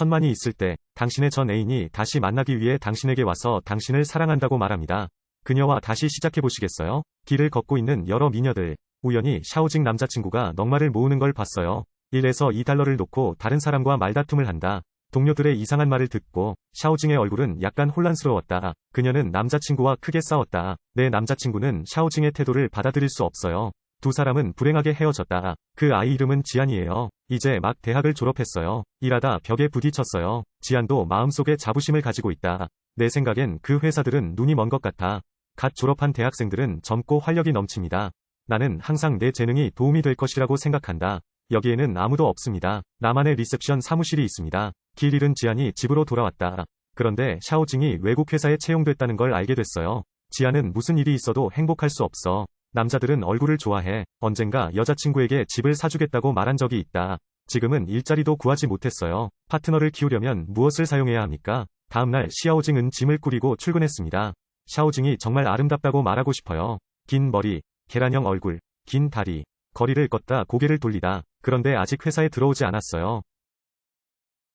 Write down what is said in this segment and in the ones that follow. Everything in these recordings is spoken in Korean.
천만이 있을 때 당신의 전 애인이 다시 만나기 위해 당신에게 와서 당신을 사랑한다고 말합니다. 그녀와 다시 시작해 보시겠어요? 길을 걷고 있는 여러 미녀들. 우연히 샤오징 남자친구가 넉마를 모으는 걸 봤어요. 1에서 2달러를 놓고 다른 사람과 말다툼을 한다. 동료들의 이상한 말을 듣고 샤오징의 얼굴은 약간 혼란스러웠다. 그녀는 남자친구와 크게 싸웠다. 내 남자친구는 샤오징의 태도를 받아들일 수 없어요. 두 사람은 불행하게 헤어졌다. 그 아이 이름은 지안이에요. 이제 막 대학을 졸업했어요. 일하다 벽에 부딪혔어요. 지안도 마음속에 자부심을 가지고 있다. 내 생각엔 그 회사들은 눈이 먼 것 같아. 갓 졸업한 대학생들은 젊고 활력이 넘칩니다. 나는 항상 내 재능이 도움이 될 것이라고 생각한다. 여기에는 아무도 없습니다. 나만의 리셉션 사무실이 있습니다. 길 잃은 지안이 집으로 돌아왔다. 그런데 샤오징이 외국 회사에 채용됐다는 걸 알게 됐어요. 지안은 무슨 일이 있어도 행복할 수 없어. 남자들은 얼굴을 좋아해. 언젠가 여자친구에게 집을 사주겠다고 말한 적이 있다. 지금은 일자리도 구하지 못했어요. 파트너를 키우려면 무엇을 사용해야 합니까? 다음날 시아오징은 짐을 꾸리고 출근했습니다. 샤오징이 정말 아름답다고 말하고 싶어요. 긴 머리, 계란형 얼굴, 긴 다리, 거리를 걷다 고개를 돌리다. 그런데 아직 회사에 들어오지 않았어요.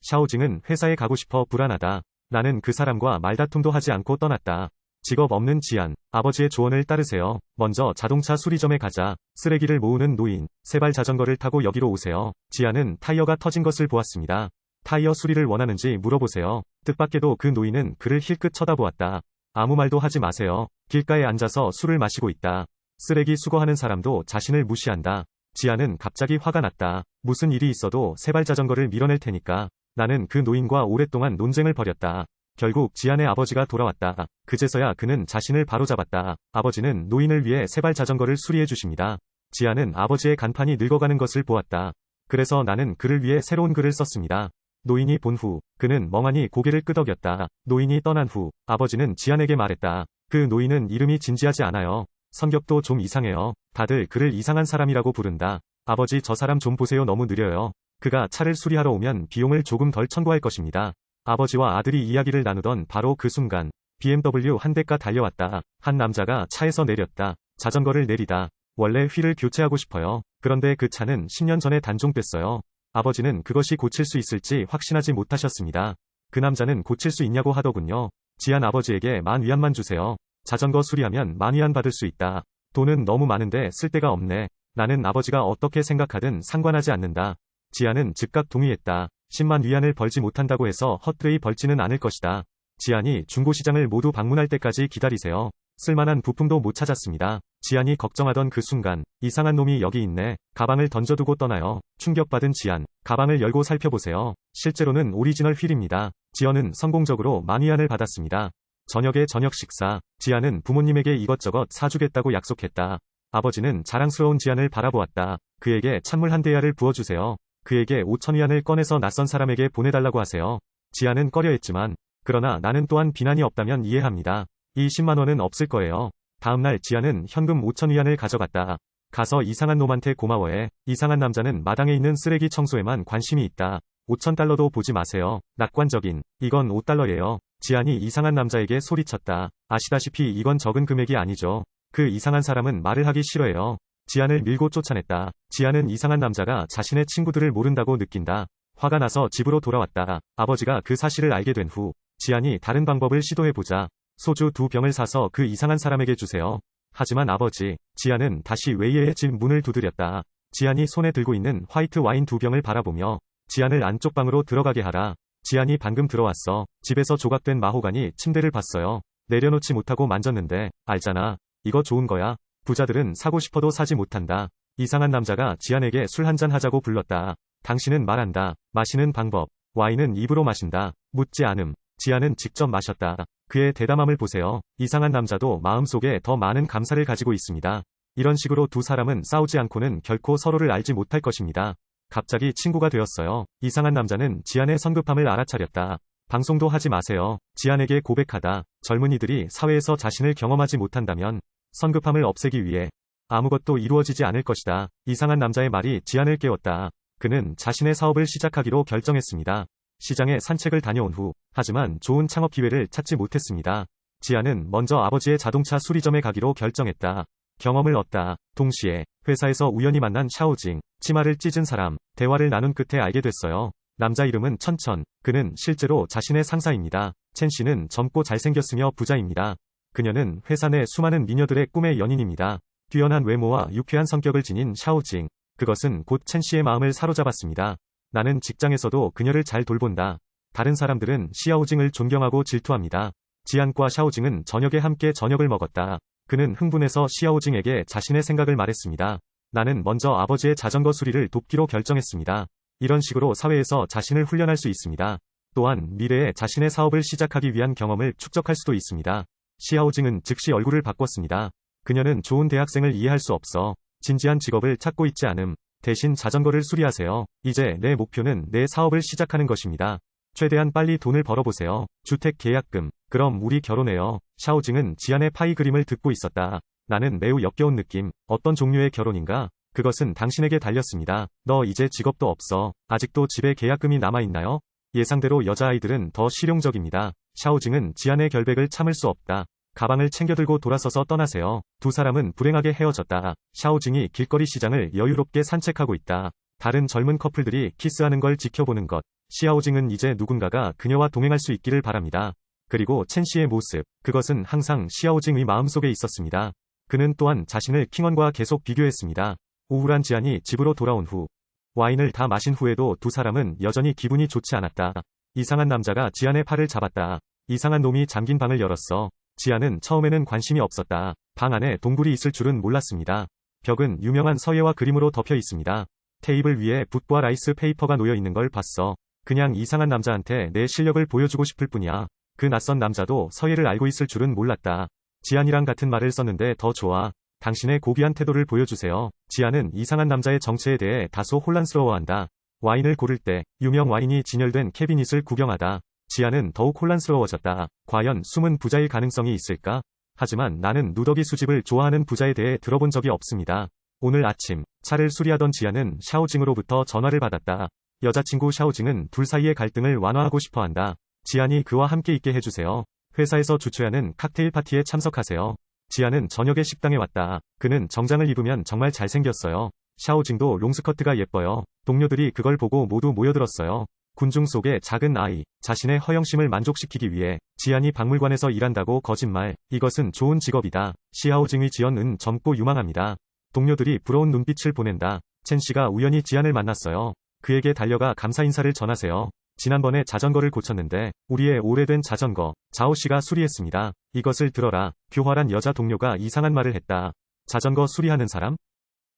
샤오징은 회사에 가고 싶어 불안하다. 나는 그 사람과 말다툼도 하지 않고 떠났다. 직업 없는 지안, 아버지의 조언을 따르세요. 먼저 자동차 수리점에 가자. 쓰레기를 모으는 노인, 세발 자전거를 타고 여기로 오세요. 지안은 타이어가 터진 것을 보았습니다. 타이어 수리를 원하는지 물어보세요. 뜻밖에도 그 노인은 그를 힐끗 쳐다보았다. 아무 말도 하지 마세요. 길가에 앉아서 술을 마시고 있다. 쓰레기 수거하는 사람도 자신을 무시한다. 지아는 갑자기 화가 났다. 무슨 일이 있어도 세발 자전거를 밀어낼 테니까. 나는 그 노인과 오랫동안 논쟁을 벌였다. 결국 지안의 아버지가 돌아왔다. 그제서야 그는 자신을 바로잡았다. 아버지는 노인을 위해 세발 자전거를 수리해 주십니다. 지안은 아버지의 간판이 늙어가는 것을 보았다. 그래서 나는 그를 위해 새로운 글을 썼습니다. 노인이 본 후, 그는 멍하니 고개를 끄덕였다. 노인이 떠난 후, 아버지는 지안에게 말했다. 그 노인은 이름이 진지하지 않아요. 성격도 좀 이상해요. 다들 그를 이상한 사람이라고 부른다. 아버지 저 사람 좀 보세요 너무 느려요. 그가 차를 수리하러 오면 비용을 조금 덜 청구할 것입니다. 아버지와 아들이 이야기를 나누던 바로 그 순간 BMW 한 대가 달려왔다. 한 남자가 차에서 내렸다. 자전거를 내리다. 원래 휠을 교체하고 싶어요. 그런데 그 차는 10년 전에 단종됐어요. 아버지는 그것이 고칠 수 있을지 확신하지 못하셨습니다. 그 남자는 고칠 수 있냐고 하더군요. 지한 아버지에게 만 위안만 주세요. 자전거 수리하면 만 위안 받을 수 있다. 돈은 너무 많은데 쓸 데가 없네. 나는 아버지가 어떻게 생각하든 상관하지 않는다. 지안은 즉각 동의했다. 10만 위안을 벌지 못한다고 해서 헛되이 벌지는 않을 것이다. 지안이 중고시장을 모두 방문할 때까지 기다리세요. 쓸만한 부품도 못 찾았습니다. 지안이 걱정하던 그 순간 이상한 놈이 여기 있네. 가방을 던져두고 떠나요. 충격받은 지안. 가방을 열고 살펴보세요. 실제로는 오리지널 휠입니다. 지연은 성공적으로 만 위안을 받았습니다. 저녁에 저녁 식사. 지안은 부모님에게 이것저것 사주겠다고 약속했다. 아버지는 자랑스러운 지안을 바라보았다. 그에게 찬물 한 대야를 부어주세요. 그에게 5천 위안을 꺼내서 낯선 사람에게 보내달라고 하세요. 지안은 꺼려했지만, 그러나 나는 또한 비난이 없다면 이해합니다. 이 10만 원은 없을 거예요. 다음날 지안은 현금 5천 위안을 가져갔다. 가서 이상한 놈한테 고마워해. 이상한 남자는 마당에 있는 쓰레기 청소에만 관심이 있다. 5천 달러도 보지 마세요. 낙관적인. 이건 5달러예요. 지안이 이상한 남자에게 소리쳤다. 아시다시피 이건 적은 금액이 아니죠. 그 이상한 사람은 말을 하기 싫어해요. 지안을 밀고 쫓아냈다. 지안은 이상한 남자가 자신의 친구들을 모른다고 느낀다. 화가 나서 집으로 돌아왔다. 아버지가 그 사실을 알게 된 후, 지안이 다른 방법을 시도해보자. 소주 두 병을 사서 그 이상한 사람에게 주세요. 하지만 아버지, 지안은 다시 웨이의 집 문을 두드렸다. 지안이 손에 들고 있는 화이트 와인 두 병을 바라보며, 지안을 안쪽 방으로 들어가게 하라. 지안이 방금 들어왔어. 집에서 조각된 마호가니 침대를 봤어요. 내려놓지 못하고 만졌는데, 알잖아. 이거 좋은 거야. 부자들은 사고 싶어도 사지 못한다. 이상한 남자가 지안에게 술 한잔 하자고 불렀다. 당신은 말한다. 마시는 방법. 와인은 입으로 마신다. 묻지 않음. 지안은 직접 마셨다. 그의 대담함을 보세요. 이상한 남자도 마음속에 더 많은 감사를 가지고 있습니다. 이런 식으로 두 사람은 싸우지 않고는 결코 서로를 알지 못할 것입니다. 갑자기 친구가 되었어요. 이상한 남자는 지안의 성급함을 알아차렸다. 방송도 하지 마세요. 지안에게 고백하다. 젊은이들이 사회에서 자신을 경험하지 못한다면 성급함을 없애기 위해 아무것도 이루어지지 않을 것이다. 이상한 남자의 말이 지안을 깨웠다. 그는 자신의 사업을 시작하기로 결정했습니다. 시장에 산책을 다녀온 후, 하지만 좋은 창업 기회를 찾지 못했습니다. 지안은 먼저 아버지의 자동차 수리점에 가기로 결정했다. 경험을 얻다. 동시에 회사에서 우연히 만난 샤오징, 치마를 찢은 사람, 대화를 나눈 끝에 알게 됐어요. 남자 이름은 천천. 그는 실제로 자신의 상사입니다. 첸 씨는 젊고 잘생겼으며 부자입니다. 그녀는 회사 내 수많은 미녀들의 꿈의 연인입니다. 뛰어난 외모와 유쾌한 성격을 지닌 샤오징. 그것은 곧 첸 씨의 마음을 사로잡았습니다. 나는 직장에서도 그녀를 잘 돌본다. 다른 사람들은 시아오징을 존경하고 질투합니다. 지안과 샤오징은 저녁에 함께 저녁을 먹었다. 그는 흥분해서 시아오징에게 자신의 생각을 말했습니다. 나는 먼저 아버지의 자전거 수리를 돕기로 결정했습니다. 이런 식으로 사회에서 자신을 훈련할 수 있습니다. 또한 미래에 자신의 사업을 시작하기 위한 경험을 축적할 수도 있습니다. 시아오징은 즉시 얼굴을 바꿨습니다. 그녀는 좋은 대학생을 이해할 수 없어 진지한 직업을 찾고 있지 않음. 대신 자전거를 수리하세요. 이제 내 목표는 내 사업을 시작하는 것입니다. 최대한 빨리 돈을 벌어보세요. 주택 계약금. 그럼 우리 결혼해요. 샤오징은 지안의 파이 그림을 듣고 있었다. 나는 매우 역겨운 느낌. 어떤 종류의 결혼인가? 그것은 당신에게 달렸습니다. 너 이제 직업도 없어. 아직도 집에 계약금이 남아있나요? 예상대로 여자아이들은 더 실용적입니다. 샤오징은 지안의 결백을 참을 수 없다. 가방을 챙겨들고 돌아서서 떠나세요. 두 사람은 불행하게 헤어졌다. 샤오징이 길거리 시장을 여유롭게 산책하고 있다. 다른 젊은 커플들이 키스하는 걸 지켜보는 것. 시아오징은 이제 누군가가 그녀와 동행할 수 있기를 바랍니다. 그리고 첸 씨의 모습. 그것은 항상 시아오징의 마음속에 있었습니다. 그는 또한 자신을 킹원과 계속 비교했습니다. 우울한 지안이 집으로 돌아온 후 와인을 다 마신 후에도 두 사람은 여전히 기분이 좋지 않았다. 이상한 남자가 지안의 팔을 잡았다. 이상한 놈이 잠긴 방을 열었어. 지안은 처음에는 관심이 없었다. 방 안에 동굴이 있을 줄은 몰랐습니다. 벽은 유명한 서예와 그림으로 덮여 있습니다. 테이블 위에 붓과 라이스 페이퍼가 놓여 있는 걸 봤어. 그냥 이상한 남자한테 내 실력을 보여주고 싶을 뿐이야. 그 낯선 남자도 서예를 알고 있을 줄은 몰랐다. 지안이랑 같은 말을 썼는데 더 좋아. 당신의 고귀한 태도를 보여주세요. 지안은 이상한 남자의 정체에 대해 다소 혼란스러워한다. 와인을 고를 때 유명 와인이 진열된 캐비닛을 구경하다. 지안은 더욱 혼란스러워졌다. 과연 숨은 부자일 가능성이 있을까? 하지만 나는 누더기 수집을 좋아하는 부자에 대해 들어본 적이 없습니다. 오늘 아침 차를 수리하던 지안은 샤오징으로부터 전화를 받았다. 여자친구 샤오징은 둘 사이의 갈등을 완화하고 싶어 한다. 지안이 그와 함께 있게 해주세요. 회사에서 주최하는 칵테일 파티에 참석하세요. 지안은 저녁에 식당에 왔다. 그는 정장을 입으면 정말 잘생겼어요. 샤오징도 롱스커트가 예뻐요. 동료들이 그걸 보고 모두 모여들었어요. 군중 속의 작은 아이, 자신의 허영심을 만족시키기 위해 지안이 박물관에서 일한다고 거짓말. 이것은 좋은 직업이다. 시아오징의 지연은 젊고 유망합니다. 동료들이 부러운 눈빛을 보낸다. 첸 씨가 우연히 지안을 만났어요. 그에게 달려가 감사 인사를 전하세요. 지난번에 자전거를 고쳤는데 우리의 오래된 자전거 자오 씨가 수리했습니다. 이것을 들어라. 교활한 여자 동료가 이상한 말을 했다. 자전거 수리하는 사람?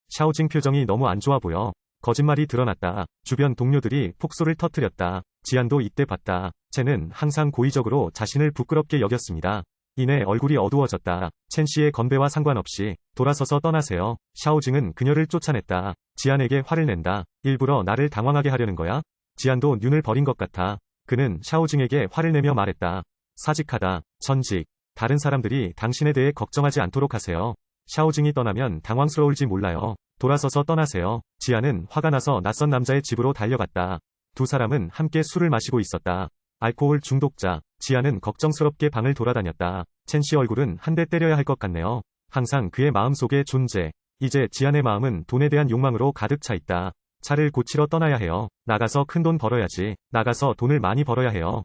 샤오징 표정이 너무 안 좋아 보여. 거짓말이 드러났다. 주변 동료들이 폭소를 터뜨렸다. 지안도 이때 봤다. 첸은 항상 고의적으로 자신을 부끄럽게 여겼습니다. 이내 얼굴이 어두워졌다. 첸 씨의 건배와 상관없이 돌아서서 떠나세요. 샤오징은 그녀를 쫓아냈다. 지안에게 화를 낸다. 일부러 나를 당황하게 하려는 거야? 지안도 눈을 버린 것 같아. 그는 샤오징에게 화를 내며 말했다. 사직하다. 전직. 다른 사람들이 당신에 대해 걱정하지 않도록 하세요. 샤오징이 떠나면 당황스러울지 몰라요. 돌아서서 떠나세요. 지안은 화가 나서 낯선 남자의 집으로 달려갔다. 두 사람은 함께 술을 마시고 있었다. 알코올 중독자. 지안은 걱정스럽게 방을 돌아다녔다. 첸 씨 얼굴은 한 대 때려야 할 것 같네요. 항상 그의 마음속에 존재. 이제 지안의 마음은 돈에 대한 욕망으로 가득 차 있다. 차를 고치러 떠나야 해요. 나가서 큰 돈 벌어야지. 나가서 돈을 많이 벌어야 해요.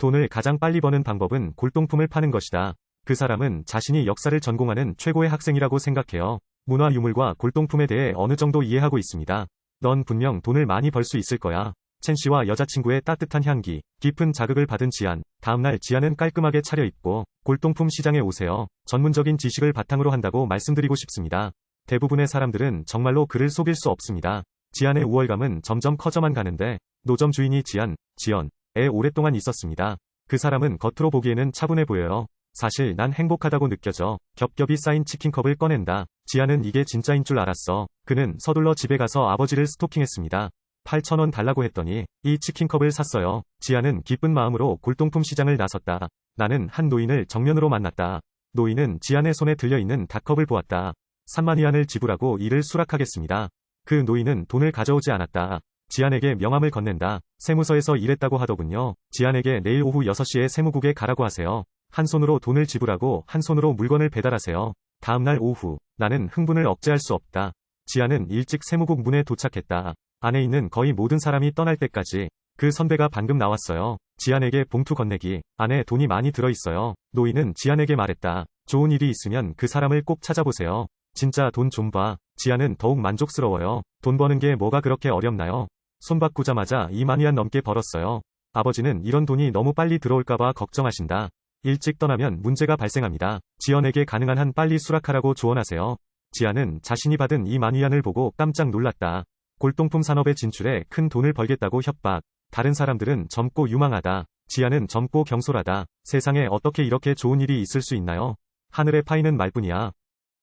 돈을 가장 빨리 버는 방법은 골동품을 파는 것이다. 그 사람은 자신이 역사를 전공하는 최고의 학생이라고 생각해요. 문화 유물과 골동품에 대해 어느 정도 이해하고 있습니다. 넌 분명 돈을 많이 벌 수 있을 거야. 첸 씨와 여자친구의 따뜻한 향기, 깊은 자극을 받은 지안. 다음날 지안은 깔끔하게 차려입고 골동품 시장에 오세요. 전문적인 지식을 바탕으로 한다고 말씀드리고 싶습니다. 대부분의 사람들은 정말로 그를 속일 수 없습니다. 지안의 우월감은 점점 커져만 가는데 노점 주인이 지안, 지연에 오랫동안 있었습니다. 그 사람은 겉으로 보기에는 차분해 보여요. 사실 난 행복하다고 느껴져. 겹겹이 쌓인 치킨컵을 꺼낸다. 지아는 이게 진짜인 줄 알았어. 그는 서둘러 집에 가서 아버지를 스토킹했습니다. 8천원 달라고 했더니 이 치킨컵을 샀어요. 지아는 기쁜 마음으로 골동품 시장을 나섰다. 나는 한 노인을 정면으로 만났다. 노인은 지안의 손에 들려있는 닭컵을 보았다. 3만 위안을 지불하고 이를 수락하겠습니다. 그 노인은 돈을 가져오지 않았다. 지안에게 명함을 건넨다. 세무서에서 일했다고 하더군요. 지안에게 내일 오후 6시에 세무국에 가라고 하세요. 한 손으로 돈을 지불하고 한 손으로 물건을 배달하세요. 다음날 오후 나는 흥분을 억제할 수 없다. 지아는 일찍 세무국 문에 도착했다. 안에 있는 거의 모든 사람이 떠날 때까지 그 선배가 방금 나왔어요. 지안에게 봉투 건네기. 안에 돈이 많이 들어있어요. 노인은 지안에게 말했다. 좋은 일이 있으면 그 사람을 꼭 찾아보세요. 진짜 돈 좀 봐. 지안은 더욱 만족스러워요. 돈 버는 게 뭐가 그렇게 어렵나요? 손 바꾸자마자 2만 위안 넘게 벌었어요. 아버지는 이런 돈이 너무 빨리 들어올까봐 걱정하신다. 일찍 떠나면 문제가 발생합니다. 지연에게 가능한 한 빨리 수락하라고 조언하세요. 지안은 자신이 받은 이 만위안을 보고 깜짝 놀랐다. 골동품 산업에 진출해 큰 돈을 벌겠다고 협박. 다른 사람들은 젊고 유망하다. 지안은 젊고 경솔하다. 세상에 어떻게 이렇게 좋은 일이 있을 수 있나요? 하늘에 파이는 말뿐이야.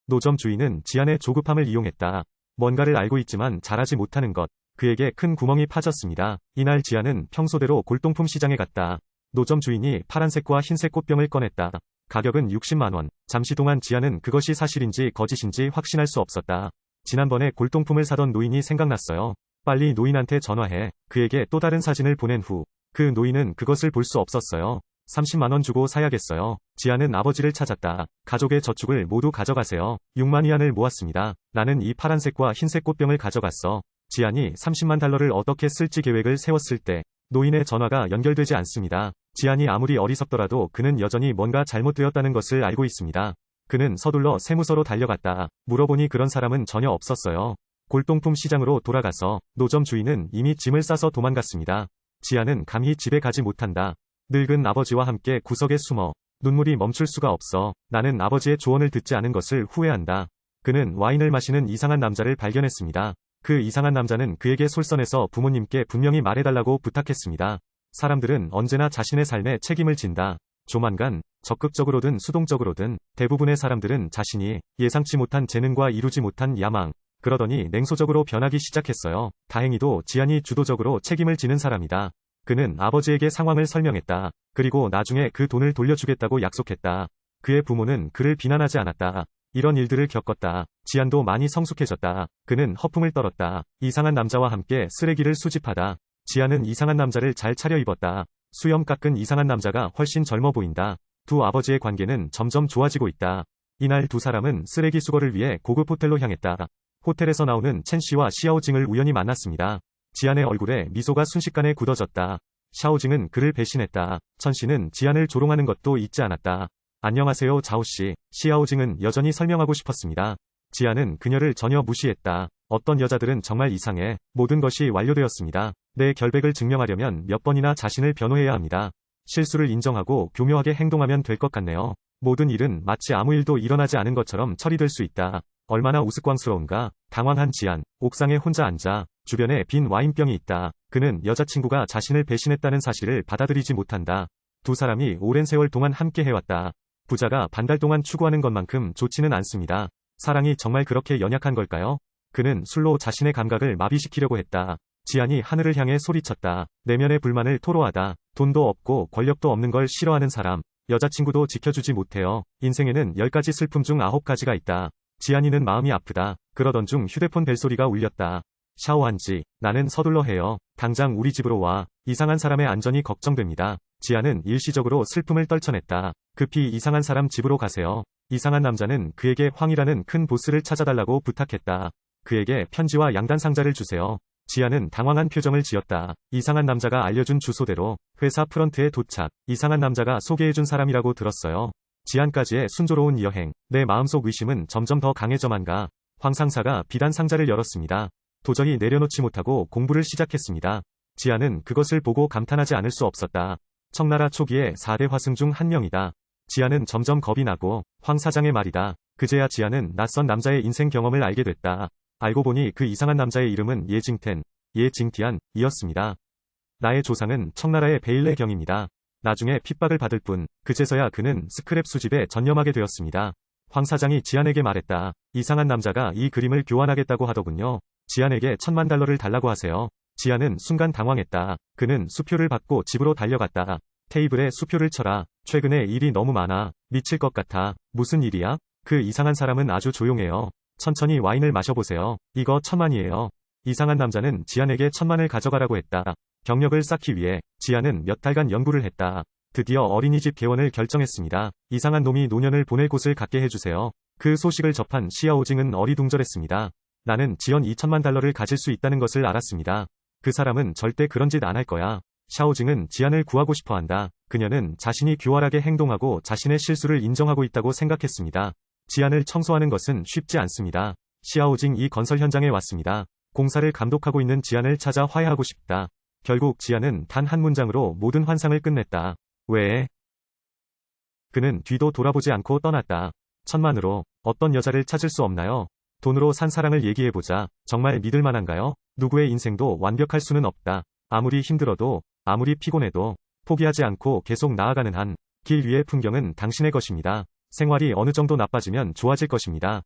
노점 주인은 지안의 조급함을 이용했다. 뭔가를 알고 있지만 잘하지 못하는 것. 그에게 큰 구멍이 파졌습니다. 이날 지안은 평소대로 골동품 시장에 갔다. 노점 주인이 파란색과 흰색 꽃병을 꺼냈다. 가격은 60만원. 잠시 동안 지안은 그것이 사실인지 거짓인지 확신할 수 없었다. 지난번에 골동품을 사던 노인이 생각났어요. 빨리 노인한테 전화해. 그에게 또 다른 사진을 보낸 후, 그 노인은 그것을 볼 수 없었어요. 30만원 주고 사야겠어요. 지안은 아버지를 찾았다. 가족의 저축을 모두 가져가세요. 6만 위안을 모았습니다. 나는 이 파란색과 흰색 꽃병을 가져갔어. 지안이 30만 달러를 어떻게 쓸지 계획을 세웠을 때, 노인의 전화가 연결되지 않습니다. 지안이 아무리 어리석더라도 그는 여전히 뭔가 잘못되었다는 것을 알고 있습니다. 그는 서둘러 세무서로 달려갔다. 물어보니 그런 사람은 전혀 없었어요. 골동품 시장으로 돌아가서 노점 주인은 이미 짐을 싸서 도망갔습니다. 지아는 감히 집에 가지 못한다. 늙은 아버지와 함께 구석에 숨어 눈물이 멈출 수가 없어. 나는 아버지의 조언을 듣지 않은 것을 후회한다. 그는 와인을 마시는 이상한 남자를 발견했습니다. 그 이상한 남자는 그에게 솔선해서 부모님께 분명히 말해달라고 부탁했습니다. 사람들은 언제나 자신의 삶에 책임을 진다. 조만간, 적극적으로든 수동적으로든 대부분의 사람들은 자신이 예상치 못한 재능과 이루지 못한 야망, 그러더니 냉소적으로 변하기 시작했어요. 다행히도 지안이 주도적으로 책임을 지는 사람이다. 그는 아버지에게 상황을 설명했다. 그리고 나중에 그 돈을 돌려주겠다고 약속했다. 그의 부모는 그를 비난하지 않았다. 이런 일들을 겪었다. 지안도 많이 성숙해졌다. 그는 허풍을 떨었다. 이상한 남자와 함께 쓰레기를 수집하다. 지안은 이상한 남자를 잘 차려입었다. 수염 깎은 이상한 남자가 훨씬 젊어 보인다. 두 아버지의 관계는 점점 좋아지고 있다. 이날 두 사람은 쓰레기 수거를 위해 고급 호텔로 향했다. 호텔에서 나오는 첸 씨와 시아오징을 우연히 만났습니다. 지안의 얼굴에 미소가 순식간에 굳어졌다. 샤오징은 그를 배신했다. 천 씨는 지안을 조롱하는 것도 잊지 않았다. 안녕하세요 자오 씨. 시아오징은 여전히 설명하고 싶었습니다. 지안은 그녀를 전혀 무시했다. 어떤 여자들은 정말 이상해. 모든 것이 완료되었습니다. 내 결백을 증명하려면 몇 번이나 자신을 변호해야 합니다. 실수를 인정하고 교묘하게 행동하면 될 것 같네요. 모든 일은 마치 아무 일도 일어나지 않은 것처럼 처리될 수 있다. 얼마나 우스꽝스러운가. 당황한 지안, 옥상에 혼자 앉아, 주변에 빈 와인병이 있다. 그는 여자친구가 자신을 배신했다는 사실을 받아들이지 못한다. 두 사람이 오랜 세월 동안 함께 해왔다. 부자가 반달 동안 추구하는 것만큼 좋지는 않습니다. 사랑이 정말 그렇게 연약한 걸까요? 그는 술로 자신의 감각을 마비시키려고 했다. 지안이 하늘을 향해 소리쳤다. 내면의 불만을 토로하다. 돈도 없고 권력도 없는 걸 싫어하는 사람. 여자친구도 지켜주지 못해요. 인생에는 10가지 슬픔 중 9가지가 있다. 지안이는 마음이 아프다. 그러던 중 휴대폰 벨소리가 울렸다. 샤워한지, 나는 서둘러 해요. 당장 우리 집으로 와. 이상한 사람의 안전이 걱정됩니다. 지안은 일시적으로 슬픔을 떨쳐냈다. 급히 이상한 사람 집으로 가세요. 이상한 남자는 그에게 황이라는 큰 보스를 찾아달라고 부탁했다. 그에게 편지와 양단 상자를 주세요. 지아는 당황한 표정을 지었다. 이상한 남자가 알려준 주소대로 회사 프런트에 도착. 이상한 남자가 소개해준 사람이라고 들었어요. 지안까지의 순조로운 여행. 내 마음속 의심은 점점 더 강해져만 가. 황 상사가 비단 상자를 열었습니다. 도저히 내려놓지 못하고 공부를 시작했습니다. 지안은 그것을 보고 감탄하지 않을 수 없었다. 청나라 초기의 4대 화승 중 한 명이다. 지안은 점점 겁이 나고 황 사장의 말이다. 그제야 지안은 낯선 남자의 인생 경험을 알게 됐다. 알고 보니 그 이상한 남자의 이름은 예징텐, 예징티안이었습니다. 나의 조상은 청나라의 베일레 경입니다. 나중에 핍박을 받을 뿐, 그제서야 그는 스크랩 수집에 전념하게 되었습니다. 황 사장이 지안에게 말했다. 이상한 남자가 이 그림을 교환하겠다고 하더군요. 지안에게 천만 달러를 달라고 하세요. 지안은 순간 당황했다. 그는 수표를 받고 집으로 달려갔다. 테이블에 수표를 쳐라. 최근에 일이 너무 많아. 미칠 것 같아. 무슨 일이야? 그 이상한 사람은 아주 조용해요. 천천히 와인을 마셔보세요. 이거 천만이에요. 이상한 남자는 지안에게 천만을 가져가라고 했다. 경력을 쌓기 위해 지안은 몇 달간 연구를 했다. 드디어 어린이집 개원을 결정했습니다. 이상한 놈이 노년을 보낼 곳을 갖게 해주세요. 그 소식을 접한 시아오징은 어리둥절했습니다. 나는 지연 2천만 달러를 가질 수 있다는 것을 알았습니다. 그 사람은 절대 그런 짓 안 할 거야. 샤오징은 지안을 구하고 싶어 한다. 그녀는 자신이 교활하게 행동하고 자신의 실수를 인정하고 있다고 생각했습니다. 지안을 청소하는 것은 쉽지 않습니다. 시아오징 이 건설 현장에 왔습니다. 공사를 감독하고 있는 지안을 찾아 화해하고 싶다. 결국 지안은 단 한 문장으로 모든 환상을 끝냈다. 왜? 그는 뒤도 돌아보지 않고 떠났다. 천만으로 어떤 여자를 찾을 수 없나요? 돈으로 산 사랑을 얘기해보자. 정말 믿을 만한가요? 누구의 인생도 완벽할 수는 없다. 아무리 힘들어도, 아무리 피곤해도, 포기하지 않고 계속 나아가는 한, 길 위의 풍경은 당신의 것입니다. 생활이 어느 정도 나빠지면 좋아질 것입니다.